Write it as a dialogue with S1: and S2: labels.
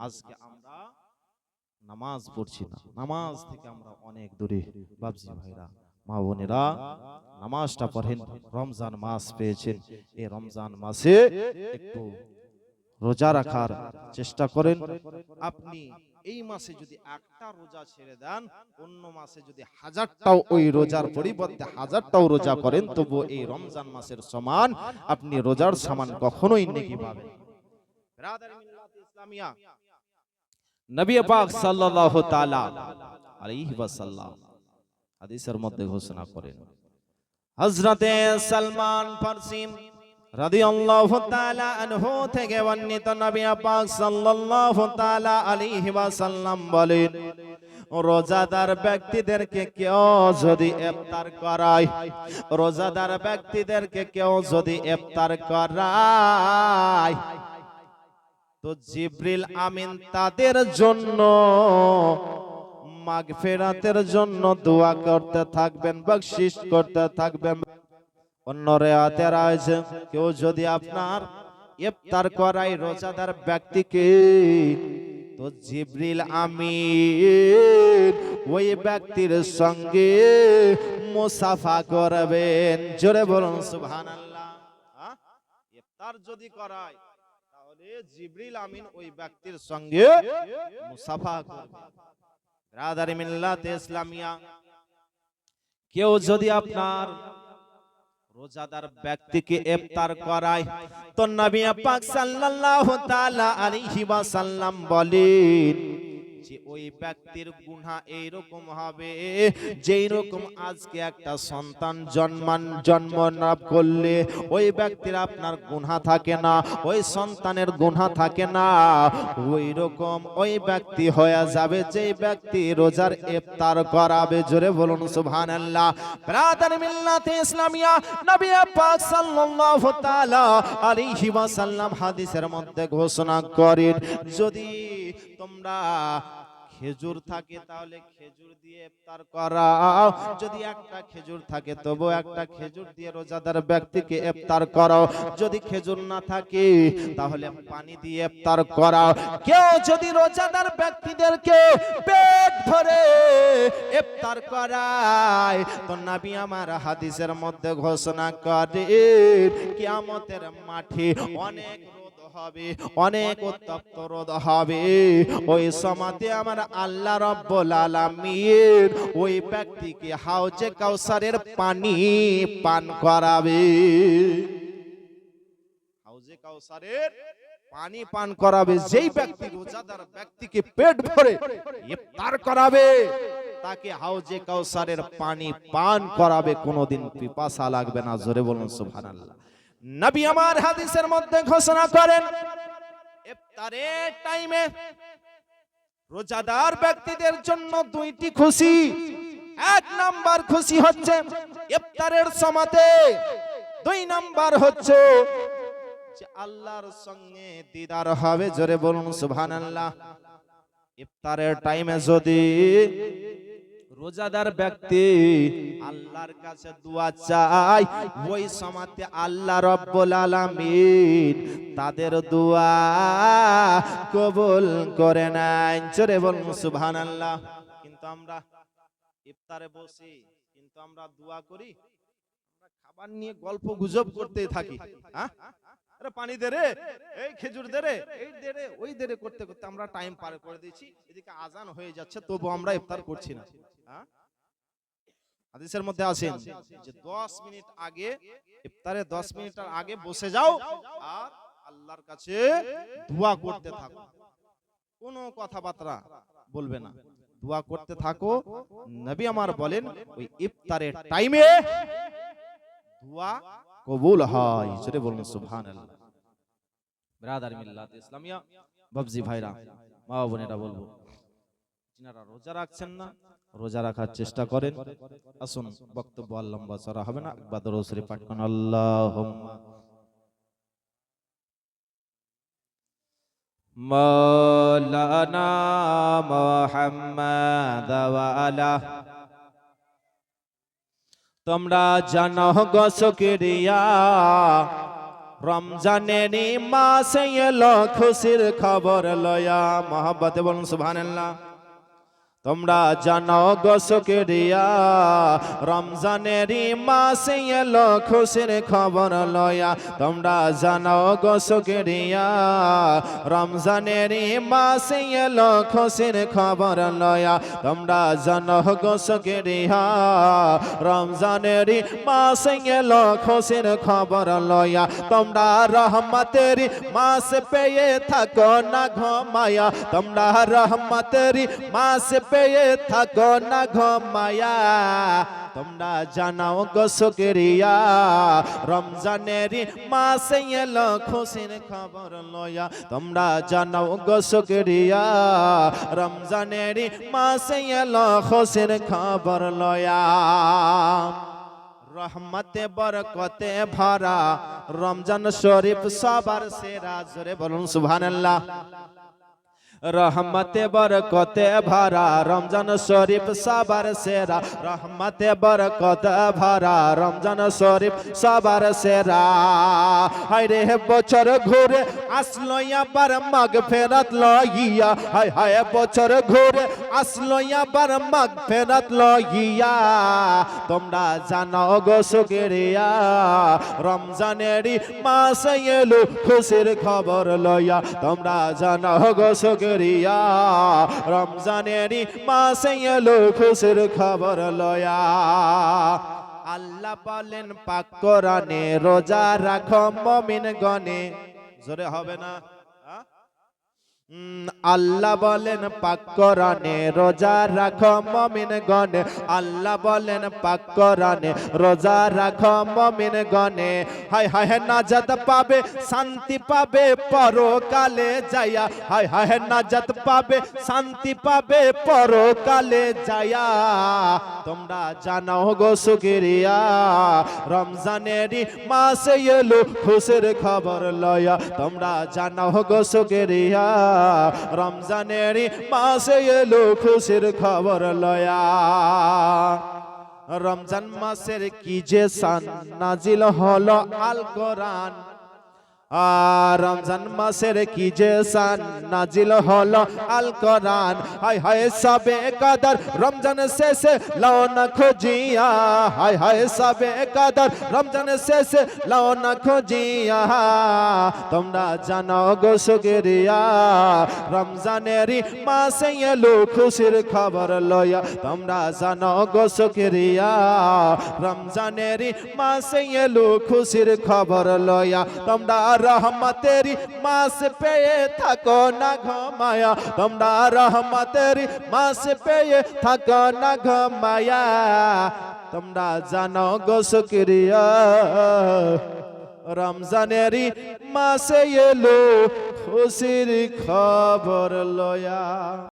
S1: আজকে আমরা নামাজ পড়ছি না। নামাজ থেকে আমরা অনেক দূরে। বাবজি ভাইরা মা বোনেরা নামাজটা পড়েন। রমজান মাস পেয়েছেন। এই রমজান মাসে একটু রোজা রাখার চেষ্টা করেন। আপনি এই মাসে যদি একটা রোজা ছেড়ে দেন অন্য মাসে যদি হাজারটাও ওই রোজার পরিবর্তে হাজারটাও রোজা করেন তবু এই রমজান মাসের সমান আপনি রোজার সমান কখনোই নেকি পাবেন। ইসলামিয়া নবী পাক সাল্লাল্লাহু তাআলা আলাইহি ওয়াসাল্লাম হাদিসের মধ্যে ঘোষণা করেন। হযরতে সালমান ফারসি রাদিয়াল্লাহু তাআলা আনহু থেকে বর্ণিত নবী পাক সাল্লাল্লাহু তাআলা আলাইহি ওয়াসাল্লাম বলেন রোজাদার ব্যক্তিদেরকে কেউ যদি ইফতার করায় রোজাদার ব্যক্তিদেরকে কেউ যদি ইফতার করায় তো জিব্রিল আমিন তাদের জন্য মাগফিরাতের জন্য দোয়া করতে থাকবেন বকশিশ করতে থাকবেন। অন্য রেয়াতে রয়েছে কেউ যদি আপনার ইফতার করায় রোজাদার ব্যক্তিকে তো জিব্রিল আমিন ওই ব্যক্তির সঙ্গে মুসাফা করবেন। জোরে বলুন সুবহানাল্লাহ? ইফতার যদি করায় তাহলে জিবরিল আমিন ওই ব্যক্তির সঙ্গে মুসাফা করবে। ইসলামিয়া, কেউ যদি আপনার রোজাদার ব্যক্তিকে এফতার করায়, তো নবী পাক সাল্লাল্লাহু তাআলা আলাইহি ওয়াসাল্লাম বলেন যে ওই ব্যক্তির গুনাহ এইরকম হবে, যেই রকম আজকে একটা সন্তান জন্মান, জন্ম লাভ করলে ওই ব্যক্তির আপনার গুনাহ থাকে না, ওই সন্তানের গুনাহ থাকে না। ওই রকম ওই ব্যক্তি হয়ে যাবে, যেই ব্যক্তি রোজার ইফতার করাবে। জোরে বলুন, সুবহানাল্লাহ। ব্রাদার মিল্লাতে ইসলামিয়া, নবী পাক সাল্লাল্লাহু তাআলা আলাইহি ওয়াসাল্লাম হাদিসের মধ্যে ঘোষণা করেন, যদি তোমরা খেজুর থাকে তাহলে খেজুর দিয়ে ইফতার করাও। যদি একটা খেজুর থাকে, তবু একটা খেজুর দিয়ে রোজাদার ব্যক্তিকে ইফতার করাও। যদি খেজুর না থাকে, তাহলে পানি দিয়ে ইফতার করাও। কেউ যদি রোজাদার ব্যক্তিদেরকে পেট ভরে ইফতার করায়, তো নবী আমার হাদিসের মধ্যে ঘোষণা করে, কিয়ামতের মাঠে অনেক হবে অনেক উত্তপ্ত রোদ হবে। ওই সমাতে আমার আল্লাহ রব্বুল আলামিন ওই ব্যক্তিকে হাউজে কাউসারের পানি পান করাবে। হাউজে কাউসারের পানি পান করাবে যেই ব্যক্তি রোজাদার ব্যক্তিকে পেট ভরে ইফতার করাবে তাকে হাউজে কাউসারের পানি পান করাবে কোনোদিন পিপাসা লাগবে না জোরে বলুন সুবহানাল্লাহ। নবী আমার হাদিসের মধ্যে ঘোষণা করেন, ইফতারের টাইমে রোজাদার ব্যক্তিদের জন্য দুইটি খুশি। এক নাম্বার খুশি হচ্ছে ইফতারের সমাতে। দুই নাম্বার হচ্ছে যে আল্লাহর সঙ্গে দিদার হবে, জোরে বলুন সুবহানাল্লাহ। ইফতারের টাইমে যদি রোজাদার ব্যক্তি, আল্লাহর কাছে দোয়া চাই। ওই সমাতে আল্লাহ রব্বুল আলামিন তাদের দোয়া কবুল করে নেন। জোরে বলুন, সুবহানাল্লাহ। কিন্তু আমরা ইফতারে বসি, কিন্তু আমরা দোয়া করি, আমরা খাবার নিয়ে গল্প গুজব করতে থাকি হ্যাঁ? আরে পানি দে রে, এই খেজুর দে রে, এই দে রে, ওই দে রে করতে করতে আমরা টাইম পার করে দিয়েছি। এদিকে আজান হয়ে যাচ্ছে, তবু আমরা ইফতার করছি না। হ্যাঁ? হাদিসের মধ্যে আছেন যে 10 মিনিট আগে, ইফতারে 10 মিনিট আগে বসে যাও আর আল্লাহর কাছে দোয়া করতে থাকো। কোনো কথাবার্তা বলবে না। দোয়া করতে থাকো। নবী আমার বলেন, ওই ইফতারের টাইমে দোয়া কবুল হয় সেটা বলুন, সুবহানাল্লাহ। ব্রাদার মিল্লাত ইসলামিয়া, বাবজি ভাইরা, মা বোনেরা বলব, যিনারা রোজা রাখছেন না, রোজা রাখার চেষ্টা করেন। আসুন, বক্তব্য আর লম্বা চড়া হবে না একবার দরুদ শরীফ পাঠ করুন, আল্লাহুম্মা। মুহাম্মাদ ওয়া আলা তোমরা জানো গো শুকরিয়া। রমজানেরই মাসে এলো খুশির খবর লয়া মহাব্বতে বলুন সুবহানাল্লাহ। তোমরা জানো গো সুকরিয়া রমজানেরই মাসে এলো খুশির খবর লয়া তোমরা জানো গো সুকরিয়া রমজানেরই মাসে এলো খুশির খবর লয়া তোমরা জানো গো সুকরিয়া রমজানেরই মাসে এলো খুশির খবর লয়া তোমরা রহমতের মাস পেয়ে থাকো না ঘমায়া তোমরা রহমতের মাস পেয়ে থাকো না ঘমায়া তোমরা জানাও গো শুকরিয়া। রমজানের মাসে এলো খুশির খবর লয়া তোমরা জানাও গো শুকরিয়া। রমজানের মাসে এলো খুশির খবর লয়া রহমতে বরকতে ভরা রমজান শরীফ সবার সেরা। জোরে বলুন, সুবহানাল্লাহ। রহমতে বরকতে ভরা, রমজান শরীফ সবার সেরা। রহমতে বরকতে ভরা, রমজান শরীফ সবার সেরা। হায় রে বছর ঘুরে আসলো আবার মগ ফেরত লইয়া। হায় হায় বছর ঘুরে আসলো আবার মগ ফেরত লইয়া। তোমরা জানো গো সুগরিয়া রমজানেরই মাস এলো, খুশির খবর লইয়া। তোমরা জানো গো সুগরিয়া রমজানেরই মাসে এলো খুশির খবর লয়া। আল্লাহ বলেন, পাক কোরআনে রোজা রাখো মমিন গনে জোরে হবে না? আল্লাহ বলেন, পাক কোরআনে রোজা রাখো মমিন গনে আল্লাহ বলেন, পাক কোরআনে রোজা রাখো মমিন গনে হায় হায়, নাজাত পাবে, শান্তি পাবে, পরকালে যায়া হায় হায় নাজাত পাবে, শান্তি পাবে, পরকালে যায়া তোমরা জানাও গো সুগিরিয়া রমজানেরই মাসে এলো খুশির খবর লয়া। তোমরা জানাও গো সুগিরিয়া রমজানেরই মাসে এলো খুশির খবর লয়া। রমজান মাসের কি যে সান? নাজিল হলো আল কোরআন। রমজান মাসের কি যে সান নাজিল হলো আল কোরআন। হায় হায় সবে কাদার, রমজান শেষে লাও না খুঁজিয়া। হায় হায় সবে কাদার, রমজান শেষে লাও না খুঁজিয়া। তোমরা জানো গো সুগরিয়া রমজানেরই মাসে এলো খুশির খবর লয়া তোমরা জানো গো সুগরিয়া রমজানেরই মাসে এলো খুশির খবর লয়া তোমরা রহমতেরি মাস পেয়ে থাকো না ঘমায়া তোমরা রহমতেরি মাস পেয়ে থাকো না ঘমায়া তোমরা জানো গো সুক্রিয়া রমজানেরই মাসে এলো খুশির খবর লয়া।